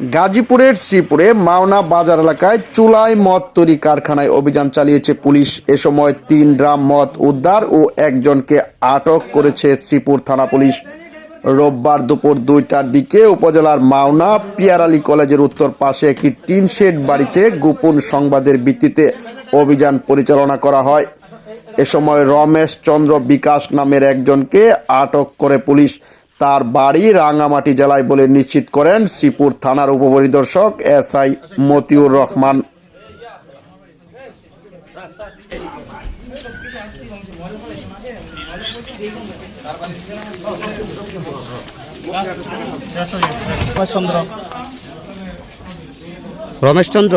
গাজীপুরের শ্রীপুরে মাওনা বাজার এলাকায় চুলাই মদ তৈরি কারখানায় অভিযান চালিয়েছে পুলিশ। এ সময় তিন ড্রাম মদ উদ্ধার ও একজনকে আটক করেছে শ্রীপুর থানা পুলিশ। রোববার দুপুর দুইটার দিকে উপজেলার মাওনা পিয়ারালি কলেজের উত্তর পাশে একটি টিন শেড বাড়িতে গোপন সংবাদের ভিত্তিতে অভিযান পরিচালনা করা হয়। এ সময় রমেশ চন্দ্র বিকাশ নামের একজনকে আটক করে পুলিশ। তার বাড়ি রাঙ্গামাটি জেলায় বলে নিশ্চিত করেন শ্রীপুর থানার উপপরিদর্শক এস আই মতিউর রহমান। রমেশ চন্দ্র রমেশচন্দ্র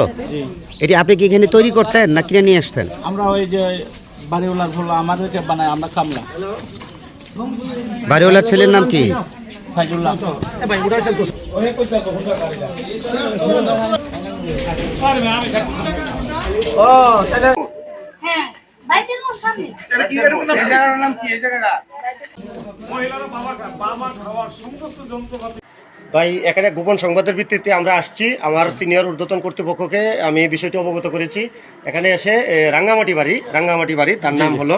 এটি আপনি কি এখানে তৈরি করতেন না কিনে নিয়ে আসতেন? আমরা ওই যে বাড়িওয়ালার ভুল আমাদেরকে বানায় আমরা কামলা বাড়িওয়ালার ছেলের নাম কি? হ্যাঁ তাই এখানে গোপন সংবাদের ভিত্তিতে আমরা আসছি। আমার সিনিয়র ঊর্ধ্বতন কর্তৃপক্ষকে আমি বিষয়টি অবগত করেছি। এখানে এসে রাঙ্গামাটি বাড়ি রাঙ্গামাটি বাড়ি তার নাম হলো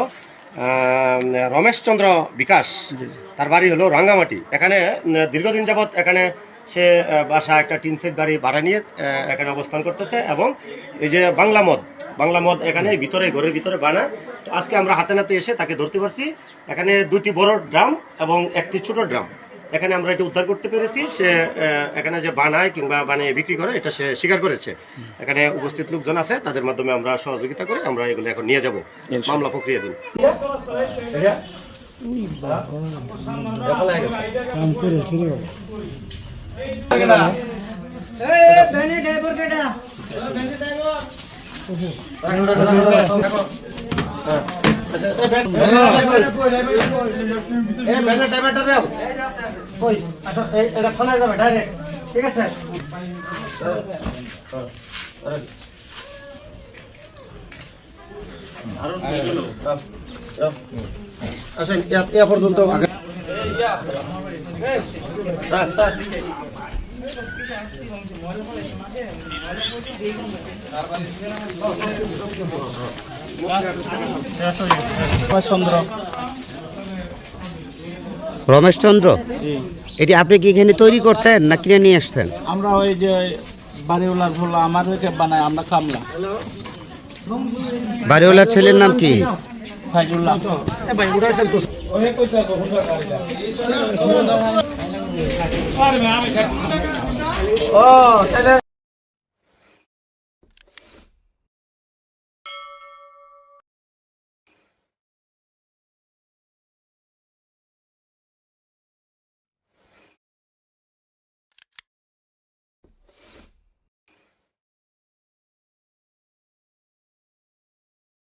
রমেশচন্দ্র বিকাশ তার বাড়ি হলো রাঙ্গামাটি। এখানে দীর্ঘদিন যাবৎ এখানে সে বাসা একটা টিনসেট বাড়ি ভাড়া নিয়ে এখানে অবস্থান করতেছে এবং এই যে বাংলা মদ বাংলা মদ এখানে ভিতরে ঘরের ভিতরে বানায় তো আজকে আমরা হাতে নাতে এসে তাকে ধরতে পারছি। এখানে দুটি বড় ড্রাম এবং একটি ছোট ড্রাম। এখানে আমরা এটা উদ্ধার করতে পেরেছি সে এখানে যে বানায় কিংবা বানিয়ে বিক্রি করে এটা সে স্বীকার করেছে এখানে উপস্থিত লোকজন আছে তাদের মাধ্যমে আমরা সহযোগিতা করে আমরা এগুলো এখন নিয়ে যাব মামলা প্রক্রিয়া দিন ঠিক আছে আসেন এ পর্যন্ত। চন্দ্র রমেশচন্দ্র এটি আপনি কি এখানে তৈরি করতেন না কিনে নিয়ে আসতেন? আমরা ওই যে বাড়িওয়ালার ভুল আমাদেরকে বানায় আমরা কামলা বাড়িওয়ালার ছেলের নাম কি? ও তাহলে